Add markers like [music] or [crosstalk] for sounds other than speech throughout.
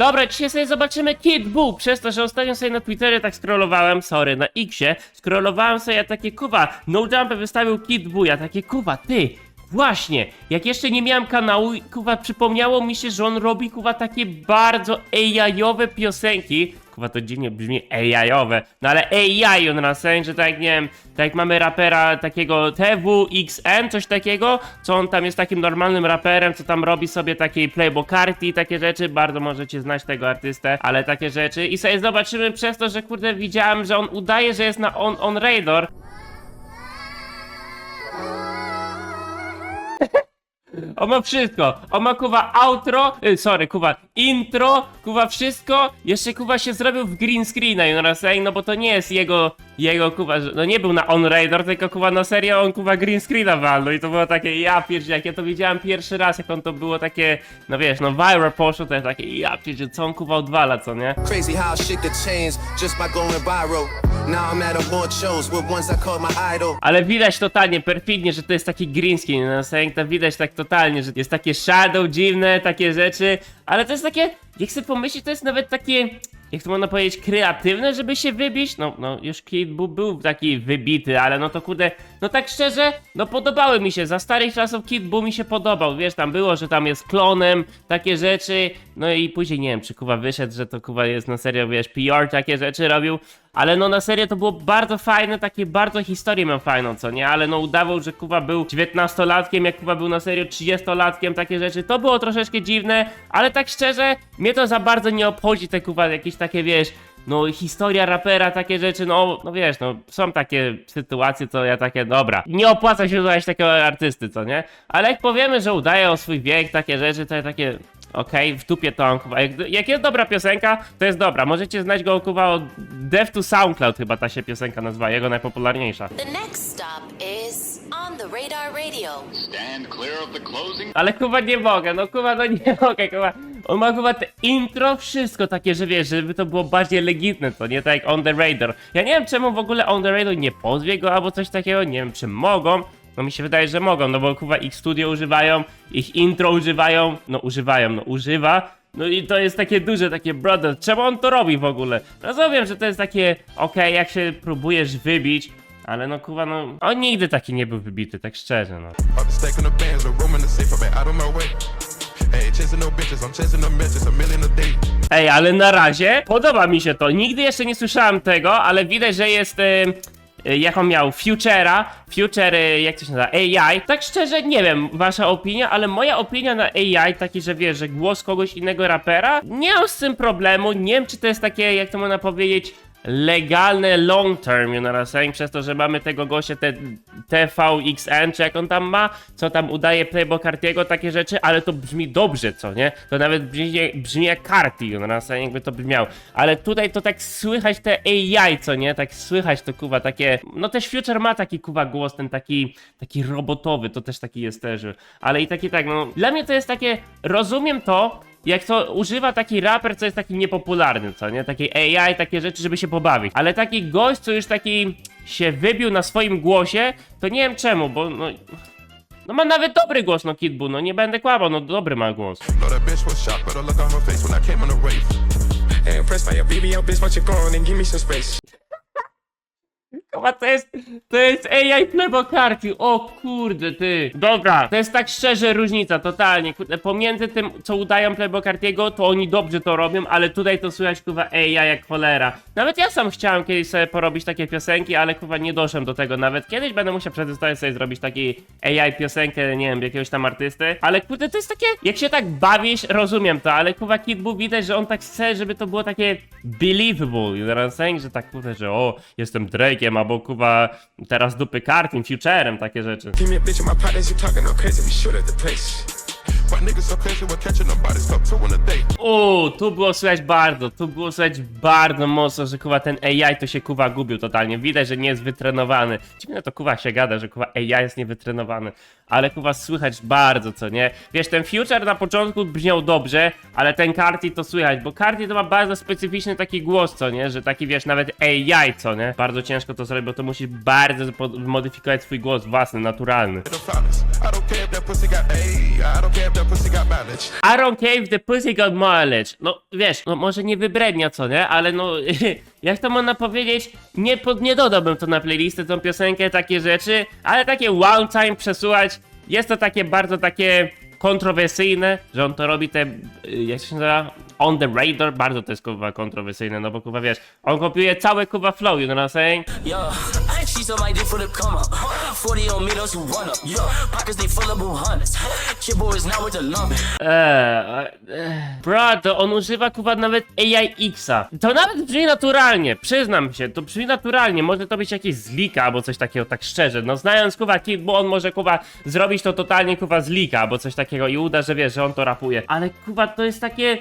Dobra, dzisiaj sobie zobaczymy Kid Buu. Przez to, że ostatnio sobie na Twitterze tak scrollowałem, sorry, na Xie, scrollowałem sobie ja takie, kuwa, No Jump wystawił Kid Buu, ja takie, kuwa, ty, Właśnie, jak jeszcze nie miałem kanału, kuwa, przypomniało mi się, że on robi, kuwa, takie bardzo AI-owe piosenki. Kuwa, to dziwnie brzmi AI-owe, no ale AI, on na sensie, tak, nie wiem, tak jak mamy rapera takiego TWXN, coś takiego, co on tam jest takim normalnym raperem, co tam robi sobie takiej playbokarty i takie rzeczy, bardzo możecie znać tego artystę, ale takie rzeczy. I sobie zobaczymy przez to, że kurde, widziałem, że on udaje, że jest na On, on Radar, [laughs] On ma wszystko. On ma kuwa outro, y, sorry, kuwa intro, kuwa wszystko. Jeszcze kuwa się zrobił w green screena, you know what I'm saying? No bo to nie jest jego, jego kuwa, że- no nie był na on radar, tylko kuwa na serio on kuwa green screena walnął i to było takie, ja pierdzie, jak ja to widziałem pierwszy raz, jak on to było takie, no wiesz, no viral poszło, to jest takie, ja pierdzie, co on kuwa odwala, co nie? Crazy how shit could change just by going viral. Now I'm at award shows with ones I call my idol. Ale widać totalnie, perfidnie, że to jest taki green screen, no saying, to widać tak totalnie, że jest takie shadow dziwne, takie rzeczy, ale to jest takie, jak sobie pomyśleć, to jest nawet takie, jak to można powiedzieć, kreatywne, żeby się wybić, no, no, już Kid Buu był taki wybity, ale no to kurde, no tak szczerze, no podobały mi się, za starych czasów Kid Buu mi się podobał, wiesz, tam było, że tam jest klonem, takie rzeczy, no i później nie wiem, czy Kuwa wyszedł, że to Kuwa jest na serio, wiesz, PR takie rzeczy robił, ale no na serio to było bardzo fajne, takie bardzo historię miał fajną, co nie? Ale no udawał, że Kuba był 19-latkiem, jak Kuba był na serio 30-latkiem, takie rzeczy. To było troszeczkę dziwne, ale tak szczerze, mnie to za bardzo nie obchodzi te Kuba, jakieś takie, wiesz, no historia rapera, takie rzeczy, no, no wiesz, no są takie sytuacje, to ja takie, dobra, nie opłaca się słuchać takiego artysty, co nie? Ale jak powiemy, że udaje o swój wiek, takie rzeczy, to ja takie, Okej, w dupie to on, kuwa. Jak, jak jest dobra piosenka, to jest dobra. Możecie znać go kuwa od Dev to SoundCloud chyba ta się piosenka nazywa, jego najpopularniejsza. The next stop is On the Radar Radio. Stand clear of the closing Ale kuwa nie mogę, no kuwa no nie [laughs] mogę, kuwa. On ma kuwa te intro, wszystko takie, że wiesz, żeby to było bardziej legitne, to nie tak jak On The Radar. Ja nie wiem czemu w ogóle On The Radar nie pozwie go albo coś takiego, nie wiem czy mogą. No mi się wydaje, że mogą, no bo kuwa ich studio używają, ich intro używają, no używają, no używa. No i to jest takie duże, takie brother, czemu on to robi w ogóle? Rozumiem, że to jest takie, okej, jak się próbujesz wybić, ale no kuwa, no, on nigdy taki nie był wybity, tak szczerze, no. No. Ej, ale na razie podoba mi się to. Nigdy jeszcze nie słyszałem tego, ale widać, że jest. Y, y, jak on miał Futura, Future, y, jak to się nazywa, AI. Tak szczerze nie wiem, wasza opinia, ale moja opinia na AI, taki, że wiesz, że głos kogoś innego rapera, nie mam z tym problemu. Nie wiem, czy to jest takie, jak to można powiedzieć, legalne long term, saying? Przez to, że mamy tego gościa, te TVXN, czy jak on tam ma, co tam udaje Playboy Cartiego, takie rzeczy, ale to brzmi dobrze, co nie? To nawet brzmi, brzmi jak Carti, saying? Jakby to brzmiał. Ale tutaj to tak słychać te AI, co nie? Tak słychać to, kuwa, takie... No też Future ma taki, kuwa, głos, ten taki, taki robotowy, to też taki jest też. Ale i taki tak, no... Dla mnie to jest takie... Rozumiem to, jak to używa taki raper, co jest taki niepopularny, co nie? Taki AI, takie rzeczy, żeby się pobawić. Ale taki gość, co już taki się wybił na swoim głosie, to nie wiem czemu, bo no... No ma nawet dobry głos, no Kid Buu, no nie będę kłamał, no dobry ma głos. Chyba to jest, to jest AI plebokarki, o kurde ty. Dobra, to jest tak szczerze różnica, totalnie, kurde, pomiędzy tym, co udają plebokartiego, to oni dobrze to robią, ale tutaj to słychać, kurwa, AI jak cholera. Nawet ja sam chciałem kiedyś sobie porobić takie piosenki, ale kurwa nie doszedłem do tego nawet. Kiedyś będę musiał przetestować sobie zrobić taki AI piosenkę, nie wiem, jakiegoś tam artysty, ale kurde, to jest takie, jak się tak bawisz, rozumiem to, ale kurwa Kid Buu widać, że on tak chce, żeby to było takie believable, you know what I'm saying, że tak kurde, że o, jestem Drake'em, albo kurwa teraz dupy kartym, futurem, takie rzeczy. Give me a bitch and my partners, you talking no crazy, we shoot at the place. Why niggas so crazy, we're catching them bodies, fuck two in a day. Uuu, tu było słychać bardzo, tu było słychać bardzo mocno, że kuwa ten AI to się kuwa gubił totalnie. Widać, że nie jest wytrenowany. Dziwne to kuwa się gada, że kuwa AI jest niewytrenowany. Ale kuwa słychać bardzo, co nie? Wiesz, ten Future na początku brzmiał dobrze, ale ten Carti to słychać, bo Carti to ma bardzo specyficzny taki głos, co nie? Że taki, wiesz, nawet AI, co nie? Bardzo ciężko to zrobić, bo to musisz bardzo modyfikować swój głos własny, naturalny. I don't care if the pussy got mileage. No wiesz, no może nie wybrednia co, nie? Ale no, [laughs] jak to można powiedzieć, nie, pod, nie dodałbym to na playlistę, tą piosenkę, takie rzeczy, ale takie one time przesuwać, jest to takie bardzo takie kontrowersyjne, że on to robi te, y, jak się nazywa, on the radar, bardzo to jest kurwa kontrowersyjne, no bo kurwa wiesz, on kopiuje całe kurwa flow, you know what I'm saying? Yo, See somebody for the come up. 40 on me, run up. Yo, pockets they full of. Chip boys now with the lumber. Eee, eee, on używa kuwa nawet AI-Xa. To nawet brzmi naturalnie, przyznam się, to brzmi naturalnie. Może to być jakieś zlika albo coś takiego, tak szczerze. No znając kuwa Kid, bo on może kuwa zrobić to totalnie kuwa zlika albo coś takiego i uda, że wiesz, że on to rapuje. Ale kuwa to jest takie.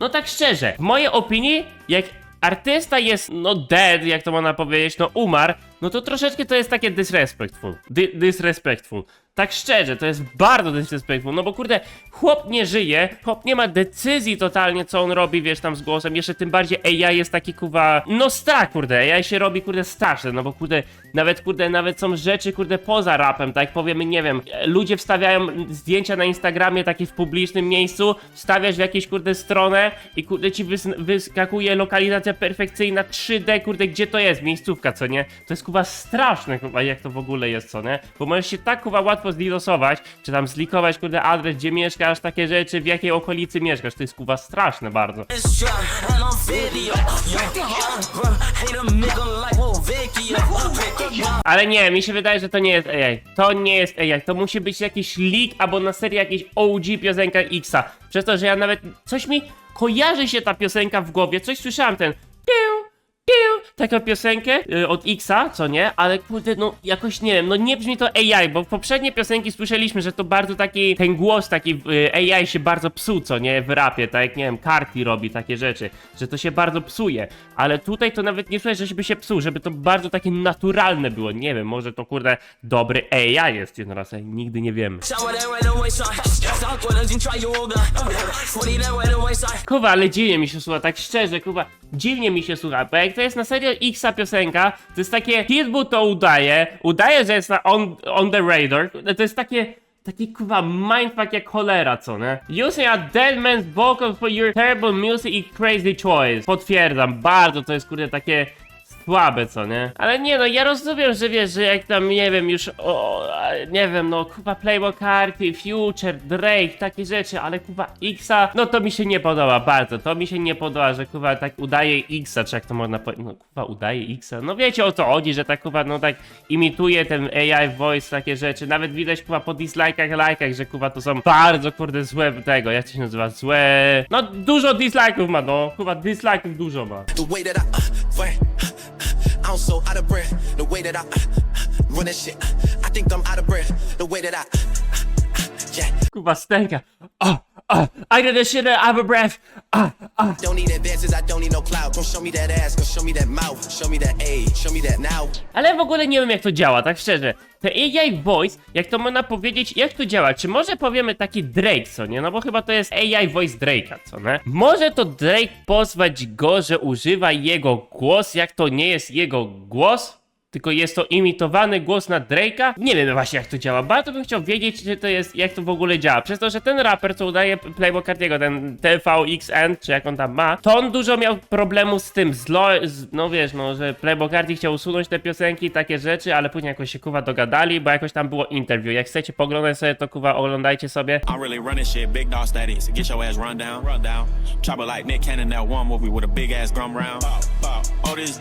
No tak szczerze, w mojej opinii, jak artysta jest, no dead, jak to można powiedzieć, no umarł, no to troszeczkę to jest takie disrespectful. Di disrespectful. Tak szczerze, to jest bardzo disrespectful, no bo kurde, chłop nie żyje, chłop nie ma decyzji totalnie, co on robi, wiesz, tam z głosem, jeszcze tym bardziej AI jest taki, kuwa, no strach, kurde, AI się robi, kurde, straszne, no bo kurde, nawet, kurde, nawet są rzeczy, kurde, poza rapem, tak powiemy, nie wiem, ludzie wstawiają zdjęcia na Instagramie takie w publicznym miejscu, wstawiasz w jakieś, kurde, stronę i, kurde, ci wys wyskakuje lokalizacja perfekcyjna 3D, kurde, gdzie to jest, miejscówka, co nie? To jest, kuwa, straszne, kuwa, jak to w ogóle jest, co nie? Bo możesz się tak, kuwa, łatwo zlilosować, czy tam zlikować, kurde, adres, gdzie mieszkasz, takie rzeczy, w jakiej okolicy mieszkasz, to jest, kuwa, straszne bardzo. Ale nie, mi się wydaje, że to nie jest AI. To nie jest AI. To musi być jakiś leak albo na serii jakiś OG piosenka Xa. Przez to, że ja nawet coś mi kojarzy się ta piosenka w głowie. Coś słyszałem ten. Taką piosenkę y, od Xa, co nie? Ale kurde, no jakoś nie wiem, no nie brzmi to AI, bo w poprzednie piosenki słyszeliśmy, że to bardzo taki, ten głos taki y, AI się bardzo psuł, co nie? W rapie, tak jak nie wiem, Carti robi takie rzeczy, że to się bardzo psuje. Ale tutaj to nawet nie słyszę, żeby się psuł, żeby to bardzo takie naturalne było. Nie wiem, może to kurde dobry AI jest jednorazowy, nigdy nie wiemy. shower that right away, son. Stop with us and try your gun. 40 that right away, son. Kuba, ale dziwnie mi się słucha, tak szczerze, Kuba, dziwnie mi się słucha, bo jak to jest na serio Xa piosenka, to jest takie, Hitbu to udaje, udaje, że jest na on, on the radar, to jest takie, taki kuwa mindfuck jak cholera, co nie? Using a dead man's vocal for your terrible music i crazy choice. Potwierdzam, bardzo to jest kurde takie słabe, co nie? Ale nie no, ja rozumiem, że wiesz, że jak tam, nie wiem, już, o, nie wiem, no, kupa Playboy Carti, Future, Drake, takie rzeczy, ale kupa Xa, no to mi się nie podoba bardzo, to mi się nie podoba, że kupa tak udaje Xa, czy jak to można powiedzieć, no kupa udaje Xa, no wiecie o co chodzi, że tak kupa, no tak imituje ten AI voice, takie rzeczy, nawet widać kupa po dislike'ach, lajkach, że kupa to są bardzo, kurde, złe tego, jak to się nazywa, złe, no dużo dislike'ów ma, no, kupa dislike'ów dużo ma. Out of breath. The way that I uh, uh run that shit. I think I'm out of breath. The way that I, uh, uh, yeah. Kuba stęka. Oh, oh, I did this shit out of breath. Ah, ah. Don't need advances, I don't need no clout. Don't show me that ass, go show me that mouth. Show me that A, show me that now. Ale w ogóle nie wiem jak to działa, tak szczerze. Te AI voice, jak to można powiedzieć, jak to działa? Czy może powiemy taki Drake, co nie? No bo chyba to jest AI voice Drake'a, co nie? Może to Drake pozwać go, że używa jego głos, jak to nie jest jego głos? Tylko jest to imitowany głos na Drake'a? Nie wiem właśnie jak to działa. Bardzo bym chciał wiedzieć, czy to jest, jak to w ogóle działa. Przez to, że ten raper, co udaje Playboy Cartiego, ten TVXN, czy jak on tam ma, to on dużo miał problemu z tym, z, lo, z no wiesz, no, że Playboy Carti chciał usunąć te piosenki, takie rzeczy, ale później jakoś się kuwa dogadali, bo jakoś tam było interview. Jak chcecie poglądać sobie, to kuwa oglądajcie sobie. Really running shit, big dog. Get your ass run down, run down. Like Nick Cannon, movie with a big ass drum round. This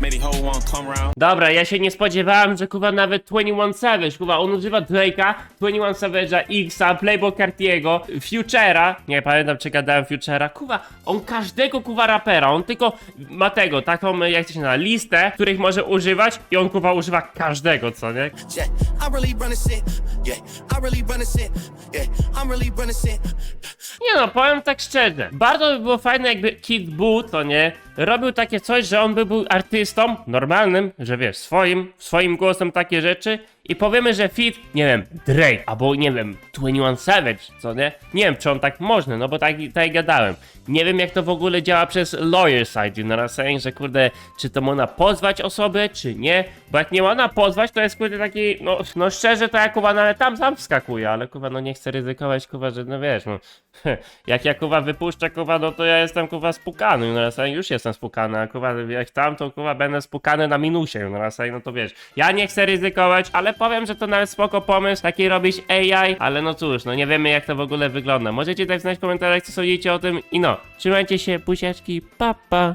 my whole one come round. Dobra, ja się nie spodziewałem, że kuwa nawet 21 Savage, kuwa on używa Drake'a, 21 Savage'a, Xa, Playboy Cartiego, Future'a, nie pamiętam czy gadałem Future'a, kuwa, on każdego kuwa rapera, on tylko ma tego, taką, jak to się nazywa, listę, których może używać i on kuwa używa każdego, co nie? Yeah, I really run this shit. Yeah, I really run this shit. Yeah, I'm really running shit. Nie no, powiem tak szczerze. Bardzo by było fajne, jakby Kid Buu, to nie, robił takie coś, że on by był artystą normalnym, że wiesz, swoim, swoim głosem takie rzeczy i powiemy, że fit, nie wiem, Drake, albo nie wiem, 21 Savage, co nie? Nie wiem, czy on tak można, no bo tak, tak gadałem. Nie wiem, jak to w ogóle działa przez lawyer side, you know saying, że kurde, czy to można pozwać osobę, czy nie, bo jak nie można pozwać, to jest kurde taki, no, no szczerze, to ja kuwa nawet tam sam wskakuje, ale kuwa, no nie chcę ryzykować, kuwa, że no wiesz, no, [laughs] jak ja kuwa wypuszczę, kuwa, no to ja jestem kuwa spukany, you know saying, już jestem spukany, a kuwa, jak tam, to kuwa będę spukany na minusie, you know saying, no to wiesz, ja nie chcę ryzykować, ale powiem, że to nawet spoko pomysł, taki robić AI, ale no cóż, no nie wiemy jak to w ogóle wygląda. Możecie dać znać w komentarzach, co sądzicie o tym i no, trzymajcie się, buziaczki, papa. Pa.